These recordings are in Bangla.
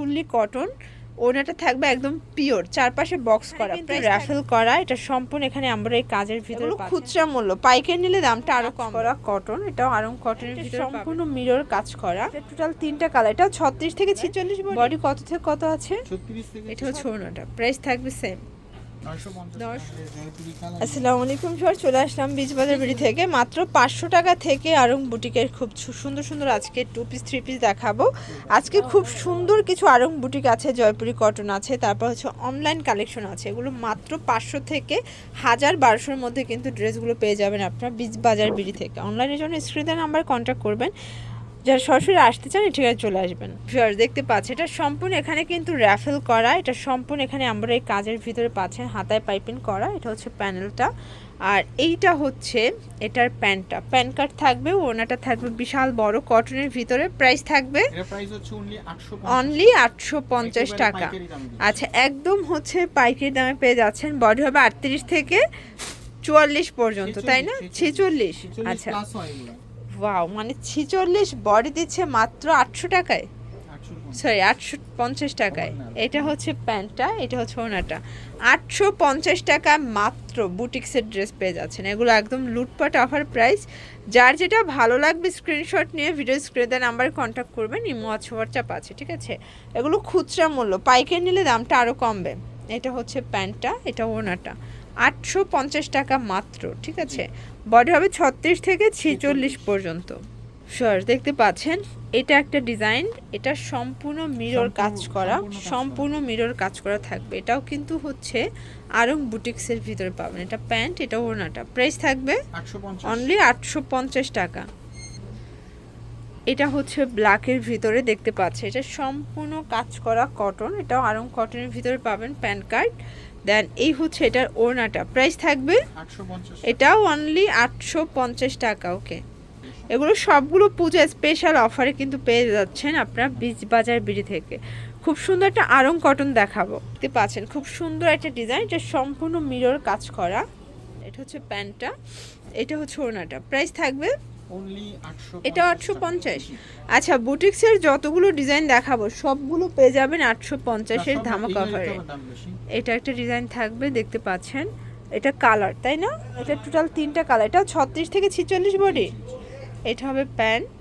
Fully cotton. ওনাটা থাকবে একদম পিওর। চারপাশে বক্স করা র্যাফেল করা। এটা সম্পূর্ণ এখানে আমরা এই কাজের ভিতরে খুচরা মূল্য। পাইকারি নিলে দামটা আরও কম। করা কটন এটাও আরং কটনের ভিতরে সম্পূর্ণ মিরর কাজ করা। টোটাল তিনটা কালার এটা ছত্রিশ থেকে ছিচল্লিশ বডি কত থেকে কত আছে? এটা হচ্ছে ওনাটা প্রাইস থাকবে সেম আসসালামু আলাইকুম সর চলে আসলাম বীজবাজার বিড়ি থেকে। মাত্র পাঁচশো টাকা থেকে আরং বুটিকের খুব সুন্দর সুন্দর আজকে টু পিস থ্রি পিস দেখাবো। আজকে খুব সুন্দর কিছু আরং বুটিক আছে জয়পুরি কটন আছে তারপর হচ্ছে অনলাইন কালেকশন আছে। এগুলো মাত্র পাঁচশো থেকে হাজার বারোশোর মধ্যে কিন্তু ড্রেসগুলো পেয়ে যাবেন আপনারা বীজবাজার বিড়ি থেকে। অনলাইনের জন্য স্ক্রিনের নাম্বার কন্ট্যাক্ট করবেন। যারা সরাসরি আসতে চান এই চলে আসবেন। ভিউয়ার্স দেখতে পাচ্ছেন এটা সম্পূর্ণ এখানে কিন্তু র্যাফেল করা এটা সম্পূর্ণ এখানে আমরা এই কাজের ভিতরে পাচ্ছেন হাতায় পাইপিং করা এটা হচ্ছে প্যানেলটা আর এইটা হচ্ছে এটার প্যান্টটা প্যান কার্ড থাকবে ওনাটা থাকবে বিশাল বড় কটনের ভিতরে প্রাইস থাকবে অনলি আটশো পঞ্চাশ টাকা। আচ্ছা একদম হচ্ছে পাইকারি দামে পেয়ে যাচ্ছেন বডি হবে আটত্রিশ থেকে চুয়াল্লিশ পর্যন্ত তাই না? ছেচল্লিশ। আচ্ছা। ওয়াও মানে ছিচল্লিশ বডি দিচ্ছে মাত্র আটশো টাকায়? সরি আটশো পঞ্চাশ টাকায়। এটা হচ্ছে প্যান্টটা এটা হচ্ছে ওনাটা আটশো পঞ্চাশ টাকা মাত্র বুটিক্সের ড্রেস পেয়ে যাচ্ছেন। এগুলো একদম লুটপাট অফার প্রাইস যার যেটা ভালো লাগবে স্ক্রিনশট নিয়ে ভিডিও স্ক্রিনে নাম্বারে কন্ট্যাক্ট করবেন। ইমো আছে হোয়াটসঅ্যাপ আছে ঠিক আছে? এগুলো খুচরা মূল্য। পাইকারি নিলে দামটা আরও কমবে। এটা হচ্ছে প্যান্টটা এটা ওনাটা আটশো পঞ্চাশ টাকা মাত্র ঠিক আছে? বডি হবে ছত্রিশ থেকে ছিচল্লিশ পর্যন্ত। সর দেখতে পাচ্ছেন এটা একটা ডিজাইন এটা সম্পূর্ণ মিরর কাজ করা সম্পূর্ণ মিরর কাজ করা থাকবে। এটাও কিন্তু হচ্ছে আরং বুটিক্সের ভিতরে পাবেন। এটা প্যান্ট এটা ওড়নাটা। প্রাইস থাকবে অনলি আটশো পঞ্চাশ টাকা। এটা হচ্ছে ব্ল্যাকের ভিতরে দেখতে পাচ্ছে এটা সম্পূর্ণ কাজ করা কটন এটাও আরং কটনের ভিতরে পাবেন প্যান কার্ড দেন এই হচ্ছে এটার ওড়নাটা। প্রাইস থাকবে? এটাও অনলি আটশো পঞ্চাশ টাকা ওকে এগুলো সবগুলো পূজা স্পেশাল অফারে কিন্তু পেয়ে যাচ্ছেন আপনার বীজ বাজার বিড়ি থেকে। খুব সুন্দর একটা আরং কটন দেখাবো। দেখতে পাচ্ছেন খুব সুন্দর একটা ডিজাইন এটা সম্পূর্ণ মিরর কাজ করা। এটা হচ্ছে প্যান্টটা এটা হচ্ছে ওনাটা প্রাইস থাকবে? এটা আটশো পঞ্চাশ। আচ্ছা বুটিক্সের যতগুলো ডিজাইন দেখাবো সবগুলো পেয়ে যাবেন আটশো পঞ্চাশের ধামাক অফারে এটা একটা ডিজাইন থাকবে দেখতে পাচ্ছেন। এটা কালার তাই না? এটা টোটাল তিনটা কালার। এটা ছত্রিশ থেকে ছিচল্লিশ বডি এটা হবে প্যান্ট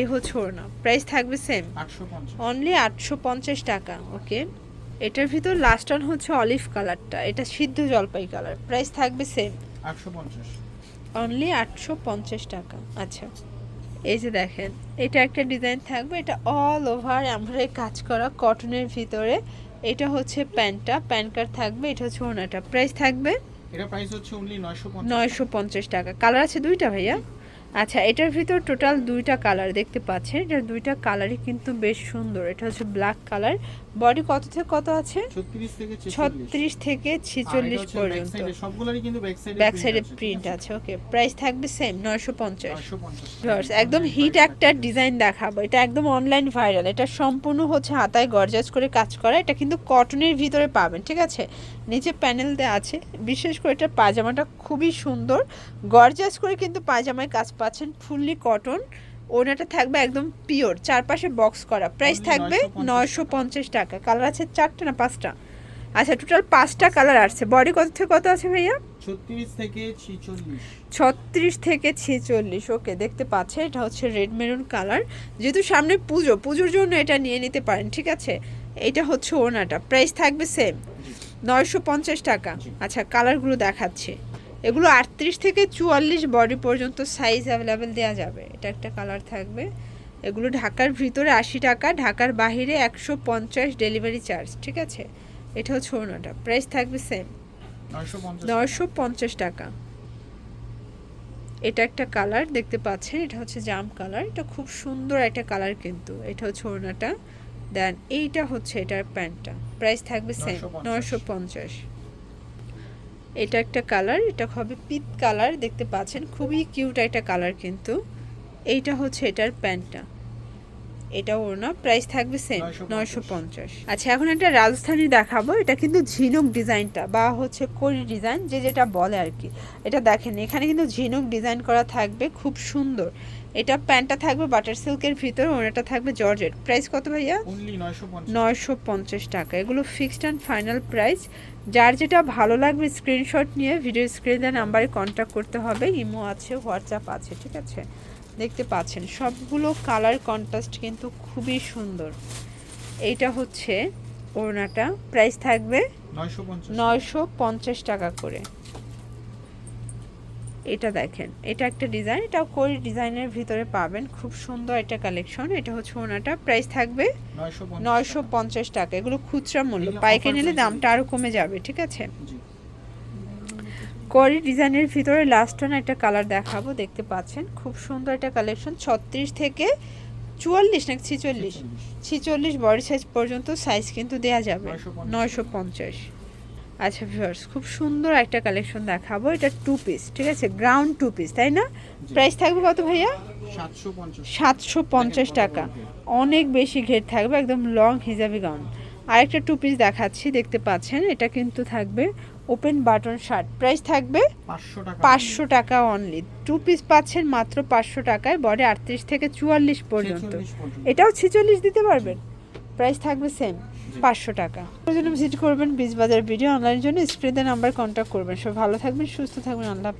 এই হচ্ছে না প্রাইস থাকবে সেম অনলি আটশো পঞ্চাশ টাকা ওকে এটার ভিতর লাস্ট অন হচ্ছে অলিভ কালারটা এটা সিদ্ধ জলপাই কালার প্রাইস থাকবে সেম আটশো পঞ্চাশ। অনলি আটশো পঞ্চাশ টাকা। আচ্ছা। এই যে দেখেন এটা একটা ডিজাইন থাকবে এটা অল ওভার আমরা কাজ করা কটনের ভিতরে। এটা হচ্ছে প্যান্টটা প্যান কার্ড থাকবে এটা হচ্ছে ওনাটা প্রাইস থাকবে? এটা প্রাইস হচ্ছে অনলি নয়শো পঞ্চাশ নয়শো পঞ্চাশ টাকা। কালার আছে দুইটা ভাইয়া? আচ্ছা এটার ভিতর টোটাল দুইটা কালার দেখতে পাচ্ছেন। এটার দুইটা কালারই কিন্তু বেশ সুন্দর। এটা হচ্ছে ব্ল্যাক কালার বডি কত থেকে কত আছে? ছত্রিশ থেকে ছিচল্লিশ। পর্যন্ত। সবগুলোরই কিন্তু ব্যাক সাইডে প্রিন্ট আছে। ওকে প্রাইস থাকবে সেম নয়শো পঞ্চাশ। একদম হিট একটা ডিজাইন দেখাবো। এটা একদম অনলাইন ভাইরাল এটা সম্পূর্ণ হচ্ছে হাতায় গর্জাস করে কাজ করা। এটা কিন্তু কটনের ভিতরে পাবেন ঠিক আছে? নিচে প্যানেল দেওয়া আছে। বিশেষ করে এটা পাজামাটা খুবই সুন্দর। গর্জাস করে কিন্তু পাজামায় কাজ পাচ্ছেন ফুললি কটন। ওনাটা থাকবে একদম পিওর চারপাশে বক্স করা। প্রাইস থাকবে 950 নয়শো পঞ্চাশ টাকা। কালার আছে চারটা না পাঁচটা? আচ্ছা টোটাল পাঁচটা কালার আসছে। বডি কত থেকে কত আছে ভাইয়া? ছত্রিশ থেকে ছিচল্লিশ। ছত্রিশ থেকে ছেচল্লিশ ওকে দেখতে পাচ্ছে। এটা হচ্ছে রেড মেরুন কালার। যেহেতু সামনে পুজো পুজোর জন্য এটা নিয়ে নিতে পারেন ঠিক আছে? এটা হচ্ছে ওনাটা। প্রাইস থাকবে সেম নয়শো পঞ্চাশ টাকা। আচ্ছা কালারগুলো দেখাচ্ছে। এগুলো আটত্রিশ থেকে চুয়াল্লিশ বডি পর্যন্ত সাইজ অ্যাভেলেবেল দেওয়া যাবে। এটা একটা কালার থাকবে। এগুলো ঢাকার ভিতরে আশি টাকা ঢাকার বাহিরে একশো পঞ্চাশ ডেলিভারি চার্জ ঠিক আছে? এটা হচ্ছে ওনাটা প্রাইস থাকবে সেম নয়শো পঞ্চাশ টাকা। এটা একটা কালার দেখতে পাচ্ছেন? এটা হচ্ছে জাম কালার এটা খুব সুন্দর একটা কালার কিন্তু। এটা হচ্ছে ওড়নাটা। দেন এইটা হচ্ছে এটার প্যান্টটা। প্রাইস থাকবে সেম 950 নয়শো পঞ্চাশ। এটা একটা কালার, এটা হবে পিত কালার, দেখতে পাচ্ছেন। খুবই কিউট একটা কালার কিন্তু। এইটা হচ্ছে এটার প্যান্টটা। এটা ওড়না প্রাইস থাকবে সেম নয়শো পঞ্চাশ। আচ্ছা এখন একটা রাজস্থানি দেখাবো এটা কিন্তু ঝিনুক ডিজাইনটা বা হচ্ছে করি ডিজাইন যে যেটা বলে আর কি। এটা দেখেন এখানে কিন্তু ঝিনুক ডিজাইন করা থাকবে খুব সুন্দর। এটা প্যান্টটা থাকবে বাটার সিল্কের ভিতর ওনাটা থাকবে জর্জেট প্রাইস কত ভাইয়া? নয়শো পঞ্চাশ। নয়শো পঞ্চাশ টাকা। এগুলো ফিক্সড অ্যান্ড ফাইনাল প্রাইস যার যেটা ভালো লাগবে স্ক্রিনশট নিয়ে ভিডিও স্ক্রিনে নাম্বারে কন্ট্যাক্ট করতে হবে ইমো আছে হোয়াটসঅ্যাপ আছে ঠিক আছে? দেখতে পাচ্ছেন সবগুলো কালার কন্ট্রাস্ট কিন্তু খুবই সুন্দর। এইটা হচ্ছে ওড়নাটা প্রাইস থাকবে নয়শো পঞ্চাশ টাকা। করে। এটা দেখেন এটা একটা ডিজাইন এটা করি ডিজাইনের ভিতরে পাবেন খুব সুন্দর একটা কালেকশন এটা হচ্ছে ওনাটা প্রাইস থাকবে নয়শো পঞ্চাশ টাকা। এগুলো খুচরা মূল্য পাইকারি নিলে দামটা আরও কমে যাবে ঠিক আছে? করি ডিজাইনের ভিতরে লাস্ট ওয়ান একটা কালার দেখাবো দেখতে পাচ্ছেন। খুব সুন্দর একটা কালেকশন ছত্রিশ থেকে চুয়াল্লিশ নাকি ছিচল্লিশ? ছিচল্লিশ। বডি সাইজ পর্যন্ত সাইজ কিন্তু দেয়া যাবে। 950 নয়শো পঞ্চাশ। আচ্ছা ভিউয়ার্স খুব সুন্দর একটা কালেকশন দেখাবো। এটা টু পিস ঠিক আছে? গ্রাউন্ড টু পিস তাই না। প্রাইস থাকবে কত ভাইয়া? সাতশো পঞ্চাশ। সাতশো পঞ্চাশ টাকা। অনেক বেশি ঘের থাকবে একদম লং হিজাবি গাউন আরেকটা টু পিস দেখাচ্ছি দেখতে পাচ্ছেন? এটা কিন্তু থাকবে ওপেন বাটন শার্ট। প্রাইস থাকবে পাঁচশো টাকা অনলি টু পিস পাচ্ছেন মাত্র পাঁচশো টাকায় বডি আটত্রিশ থেকে চুয়াল্লিশ পর্যন্ত। এটাও ছেচল্লিশ দিতে পারবেন? প্রাইস থাকবে সেম পাঁচশো টাকা। জন্য ভিজিট করবেন বীজ বাজার ভিডিও অনলাইনের জন্য স্ক্রিনে নাম্বার কন্ট্যাক্ট করবেন। সব ভালো থাকবেন সুস্থ থাকবেন আল্লাহ